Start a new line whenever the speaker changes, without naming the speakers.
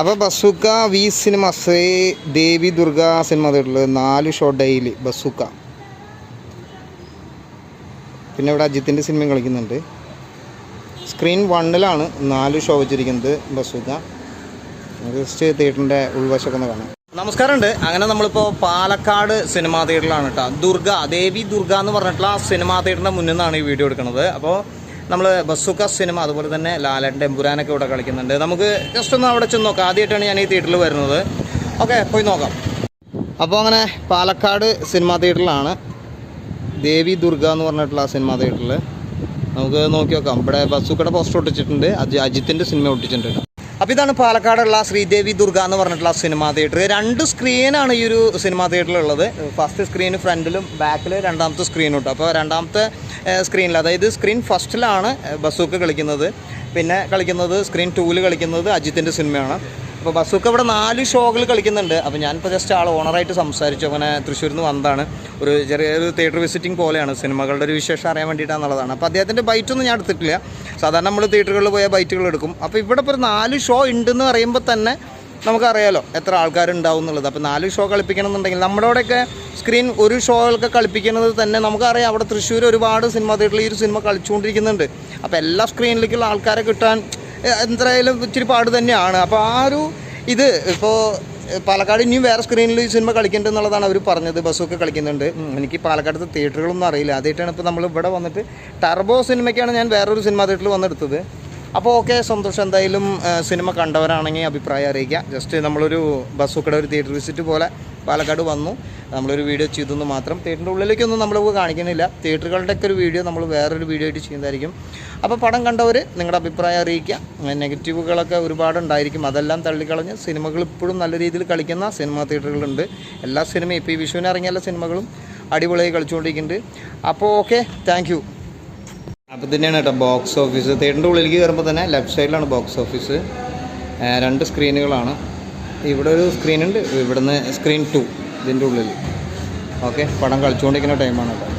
അപ്പോൾ Bazooka V Cinemas Devi Durga cinema തിയേറ്ററിൽ നാല് ഷോ ഡെയിലി ബസുക്ക. പിന്നെ ഇവിടെ അജിത്തിന്റെ സിനിമയും കളിക്കുന്നുണ്ട്. സ്ക്രീൻ വണ്ണിലാണ് നാല് ഷോ വെച്ചിരിക്കുന്നത് ബസുക്ക. ജസ്റ്റ് തിയേറ്ററിന്റെ ഉൾവശമൊക്കെ ഒന്ന് കാണാം. നമസ്കാരമുണ്ട്. അങ്ങനെ നമ്മളിപ്പോൾ പാലക്കാട് സിനിമാ തിയേറ്ററിലാണ് കേട്ടോ. ദുർഗ ദേവി ദുർഗ എന്ന് പറഞ്ഞിട്ടുള്ള ആ സിനിമാ തിയേറ്ററിന്റെ മുന്നിൽ നിന്നാണ് ഈ വീഡിയോ എടുക്കുന്നത്. അപ്പോൾ നമ്മൾ ബസുക്ക സിനിമ അതുപോലെ തന്നെ ലാലന്റെ എമ്പുരാനൊക്കെ ഇവിടെ കളിക്കുന്നുണ്ട്. നമുക്ക് ജസ്റ്റ് ഒന്ന് അവിടെ ചെന്ന് നോക്കാം. ആദ്യമായിട്ടാണ് ഞാൻ ഈ തിയേറ്ററിൽ വരുന്നത്. ഓക്കെ പോയി നോക്കാം. അപ്പോൾ അങ്ങനെ പാലക്കാട് സിനിമാ തിയേറ്ററിലാണ് ദേവി ദുർഗ എന്ന് പറഞ്ഞിട്ടുള്ള ആ സിനിമാ തിയേറ്ററിൽ നമുക്ക് നോക്കി നോക്കാം. ഇവിടെ ബസുക്കയുടെ പോസ്റ്റർ ഒട്ടിച്ചിട്ടുണ്ട്. അജി അജിത്തിന്റെ സിനിമ ഒട്ടിച്ചിട്ടുണ്ട്. അപ്പോൾ ഇതാണ് പാലക്കാടുള്ള ശ്രീദേവി ദുർഗ എന്ന് പറഞ്ഞിട്ടുള്ള സിനിമാ തിയേറ്റർ രണ്ട് സ്ക്രീനാണ് ഈ ഒരു സിനിമാ തിയേറ്ററിലുള്ളത് ഫസ്റ്റ് സ്ക്രീൻ ഫ്രണ്ടിലും ബാക്കിൽ രണ്ടാമത്തെ സ്ക്രീനും ഉണ്ട് അപ്പോൾ രണ്ടാമത്തെ സ്ക്രീനിൽ അതായത് സ്ക്രീൻ ഫസ്റ്റിലാണ് ബസൂക്ക് കളിക്കുന്നത്. പിന്നെ കളിക്കുന്നത് സ്ക്രീൻ ടൂവിൽ കളിക്കുന്നത് അജിത്തിന്റെ സിനിമയാണ് അപ്പോൾ ബസൂക്ക് അവിടെ നാല് ഷോകൾ കളിക്കുന്നുണ്ട്. അപ്പോൾ ഞാനിപ്പോൾ ജസ്റ്റ് ആൾ ഓണറായിട്ട് സംസാരിച്ചു. അങ്ങനെ തൃശ്ശൂരിൽ നിന്ന് വന്നതാണ്. ഒരു ചെറിയൊരു തിയേറ്റർ വിസിറ്റിംഗ് പോലെയാണ്. സിനിമകളുടെ ഒരു വിശേഷം അറിയാൻ വേണ്ടിയിട്ടാണെന്നുള്ളതാണ് അപ്പോൾ അദ്ദേഹത്തിന്റെ ബൈറ്റൊന്നും ഞാൻ എടുത്തിട്ടില്ല. സാധാരണ നമ്മൾ തിയേറ്ററുകളിൽ പോയ ബൈറ്റുകൾ എടുക്കും അപ്പോൾ ഇവിടെ ഇപ്പോൾ ഒരു നാല് ഷോ ഉണ്ടെന്ന് പറയുമ്പോൾ തന്നെ നമുക്കറിയാലോ എത്ര ആൾക്കാരുണ്ടാവും എന്നുള്ളത്. അപ്പോൾ നാല് ഷോ കളിപ്പിക്കണം എന്നുണ്ടെങ്കിൽ നമ്മുടെ അവിടെയൊക്കെ സ്ക്രീൻ ഒരു ഷോകളൊക്കെ കളിപ്പിക്കുന്നത് തന്നെ നമുക്കറിയാം. അവിടെ തൃശ്ശൂർ ഒരുപാട് സിനിമ തിയേറ്ററിൽ ഈ ഒരു സിനിമ കളിച്ചുകൊണ്ടിരിക്കുന്നുണ്ട്. അപ്പോൾ എല്ലാ സ്ക്രീനിലേക്കുള്ള ആൾക്കാരെ കിട്ടാൻ എന്തായാലും ഇച്ചിരി പാട് തന്നെയാണ്. അപ്പോൾ ആ ഒരു ഇത് ഇപ്പോൾ പാലക്കാട് ഇനിയും വേറെ സ്ക്രീനിൽ ഈ സിനിമ കളിക്കുന്നുണ്ട് എന്നുള്ളതാണ് അവർ പറഞ്ഞത്. ബസ്സൊക്കെ കളിക്കുന്നുണ്ട്. എനിക്ക് പാലക്കാടത്തെ തിയേറ്ററുകളൊന്നും അറിയില്ല. ആദ്യമായിട്ടാണ് ഇപ്പോൾ നമ്മൾ ഇവിടെ വന്നിട്ട് ടർബോ സിനിമയ്ക്കാണ് ഞാൻ വേറൊരു സിനിമ തിയേറ്ററിൽ വന്നെടുത്തത്. അപ്പോൾ ഓക്കെ സന്തോഷം. എന്തായാലും സിനിമ കണ്ടവരാണെങ്കിൽ അഭിപ്രായം അറിയിക്കുക. ജസ്റ്റ് നമ്മളൊരു ബസ്സൊക്കെ ഒരു തിയേറ്റർ വിസിറ്റ് പോലെ പാലക്കാട് വന്നു. നമ്മളൊരു വീഡിയോ ചെയ്തെന്ന് മാത്രം. തിയേറ്ററിന്റെ ഉള്ളിലേക്കൊന്നും നമ്മൾ കാണിക്കുന്നില്ല. തിയേറ്ററുകളുടെയൊക്കെ ഒരു വീഡിയോ നമ്മൾ വേറൊരു വീഡിയോ ആയിട്ട് ചെയ്യുന്നതായിരിക്കും. അപ്പോൾ പടം കണ്ടവർ നിങ്ങളുടെ അഭിപ്രായം അറിയിക്കുക. നെഗറ്റീവുകളൊക്കെ ഒരുപാട് ഉണ്ടായിരിക്കും അതെല്ലാം തള്ളിക്കളഞ്ഞ് സിനിമകൾ ഇപ്പോഴും നല്ല രീതിയിൽ കളിക്കുന്ന സിനിമാ തിയേറ്ററുകളുണ്ട് എല്ലാ സിനിമയും ഇപ്പോൾ ഈ വിഷുവിന് ഇറങ്ങിയ എല്ലാ സിനിമകളും അടിപൊളിയായി കളിച്ചുകൊണ്ടിരിക്കുന്നുണ്ട്. അപ്പോൾ ഓക്കെ താങ്ക് അപ്പോൾ തന്നെയാണ് കേട്ടോ ബോക്സ് ഓഫീസ് തിയേറ്ററിന്റെ ഉള്ളിലേക്ക് കയറുമ്പോൾ തന്നെ ലെഫ്റ്റ് സൈഡിലാണ് ബോക്സ് ഓഫീസ് രണ്ട് സ്ക്രീനുകളാണ് ഇവിടെ ഒരു സ്ക്രീനുണ്ട് ഇവിടുന്ന് സ്ക്രീൻ ടു ഇതിന്റെ ഉള്ളിൽ. ഓക്കെ പടം കളിച്ചുകൊണ്ടിരിക്കുന്ന ടൈമാണ് കേട്ടോ.